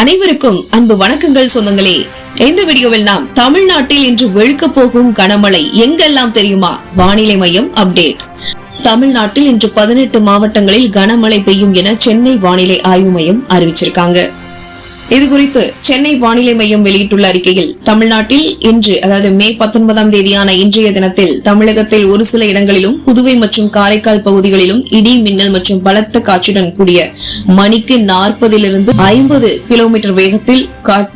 அனைவருக்கும் அன்பு வணக்கங்கள் சொந்தங்களே. இந்த வீடியோவில் நாம் தமிழ்நாட்டில் இன்று வெளுக்க போகும் கனமழை எங்கெல்லாம் தெரியுமா? வானிலை மையம் அப்டேட். தமிழ்நாட்டில் இன்று பதினெட்டு மாவட்டங்களில் கனமழை பெய்யும் என சென்னை வானிலை ஆய்வு மையம் அறிவிச்சிருக்காங்க. இதுகுறித்து சென்னை வானிலை மையம் வெளியிட்டுள்ள அறிக்கையில் தமிழ்நாட்டில் இன்று அதாவது மே பத்தொன்பதாம் தேதியான இன்றைய தினத்தில் தமிழகத்தில் ஒரு சில இடங்களிலும் புதுவை மற்றும் காரைக்கால் பகுதிகளிலும் இடி மின்னல் மற்றும் பலத்த காற்றுடன் கூடிய மணிக்கு நாற்பதிலிருந்து ஐம்பது கிலோமீட்டர் வேகத்தில்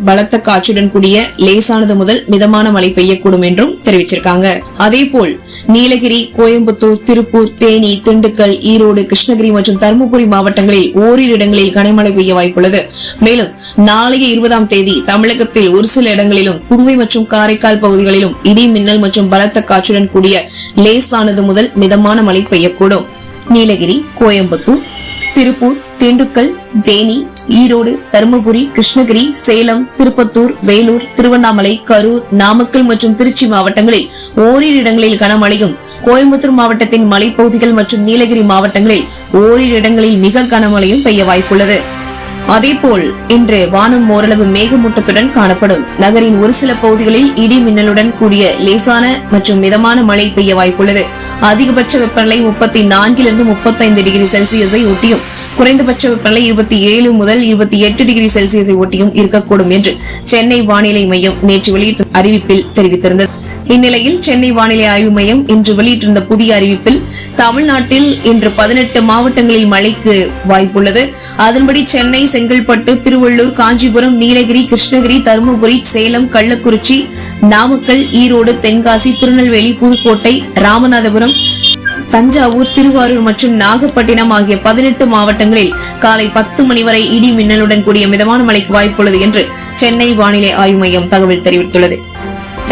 பலத்த காற்றுடன் கூடிய லேசானது முதல் மிதமான மழை பெய்யக்கூடும் என்றும் தெரிவிச்சிருக்காங்க. அதேபோல் நீலகிரி கோயம்புத்தூர் திருப்பூர் தேனி திண்டுக்கல் ஈரோடு கிருஷ்ணகிரி மற்றும் தருமபுரி மாவட்டங்களில் ஓரிரு இடங்களில் கனமழை பெய்ய வாய்ப்புள்ளது. மேலும் நாளைய இருபதாம் தேதி தமிழகத்தில் ஒரு சில இடங்களிலும் புதுவை மற்றும் காரைக்கால் பகுதிகளிலும் இடி மின்னல் மற்றும் பலத்த காற்றுடன் கூடிய லேசானது முதல் மிதமான மழை பெய்யக்கூடும். நீலகிரி கோயம்புத்தூர் திருப்பூர் திண்டுக்கல் தேனி ஈரோடு தருமபுரி கிருஷ்ணகிரி சேலம் திருப்பத்தூர் வேலூர் திருவண்ணாமலை கரூர் நாமக்கல் மற்றும் திருச்சி மாவட்டங்களில் ஓரிரு இடங்களில் கனமழையும் கோயம்புத்தூர் மாவட்டத்தின் மலைப்பகுதிகள் மற்றும் நீலகிரி மாவட்டங்களில் ஓரிரு இடங்களில் மிக கனமழையும் பெய்ய வாய்ப்புள்ளது. அதேபோல் இன்று வானம் ஓரளவு மேகமூட்டத்துடன் காணப்படும். நகரின் ஒரு சில பகுதிகளில் இடி மின்னலுடன் கூடிய லேசான மற்றும் மிதமான மழை பெய்ய வாய்ப்புள்ளது. அதிகபட்ச வெப்பநிலை முப்பத்தி நான்கிலிருந்து முப்பத்தைந்து டிகிரி செல்சியஸை ஒட்டியும் குறைந்தபட்ச வெப்பநிலை இருபத்தி ஏழு முதல் இருபத்தி எட்டு டிகிரி செல்சியஸை ஒட்டியும் இருக்கக்கூடும் என்று சென்னை வானிலை மையம் நேற்று வெளியிட்ட அறிவிப்பில் தெரிவித்திருந்தது. இந்நிலையில் சென்னை வானிலை ஆய்வு மையம் இன்று வெளியிட்டிருந்த புதிய அறிவிப்பில் தமிழ்நாட்டில் இன்று பதினெட்டு மாவட்டங்களில் மழைக்கு வாய்ப்புள்ளது. அதன்படி சென்னை செங்கல்பட்டு திருவள்ளூர் காஞ்சிபுரம் நீலகிரி கிருஷ்ணகிரி தருமபுரி சேலம் கள்ளக்குறிச்சி நாமக்கல் ஈரோடு தென்காசி திருநெல்வேலி புதுக்கோட்டை ராமநாதபுரம் தஞ்சாவூர் திருவாரூர் மற்றும் நாகப்பட்டினம் ஆகிய பதினெட்டு மாவட்டங்களில் காலை பத்து மணி வரை இடி மின்னலுடன் கூடிய மிதமான மழைக்கு வாய்ப்புள்ளது என்று சென்னை வானிலை ஆய்வு மையம் தகவல் தெரிவித்துள்ளது.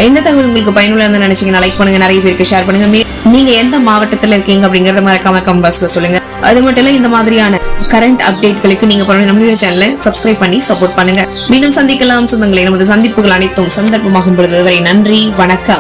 இந்த தகவல் உங்களுக்கு பயனுள்ளதாக நினைச்சீங்கன்னா லைக் பண்ணுங்க நிறைய பேருக்கு ஷேர் பண்ணுங்க. நீங்க எந்த மாவட்டத்துல இருக்கீங்க அப்படிங்கறத மறக்காம கமெண்ட் பாக்ஸ்ல சொல்லுங்க. அது மட்டும் இல்ல இந்த மாதிரியான கரண்ட் அப்டேட்களுக்கு நீங்க பண்ண நம்மளுடைய சேனலை சப்ஸ்கிரைப் பண்ணி சப்போர்ட் பண்ணுங்க. மீண்டும் சந்திக்கலாம். சொந்தங்களே நமது சந்திப்புகள் அனைத்தும் சந்தர்ப்பமாகும் பொழுது வரை நன்றி வணக்கம்.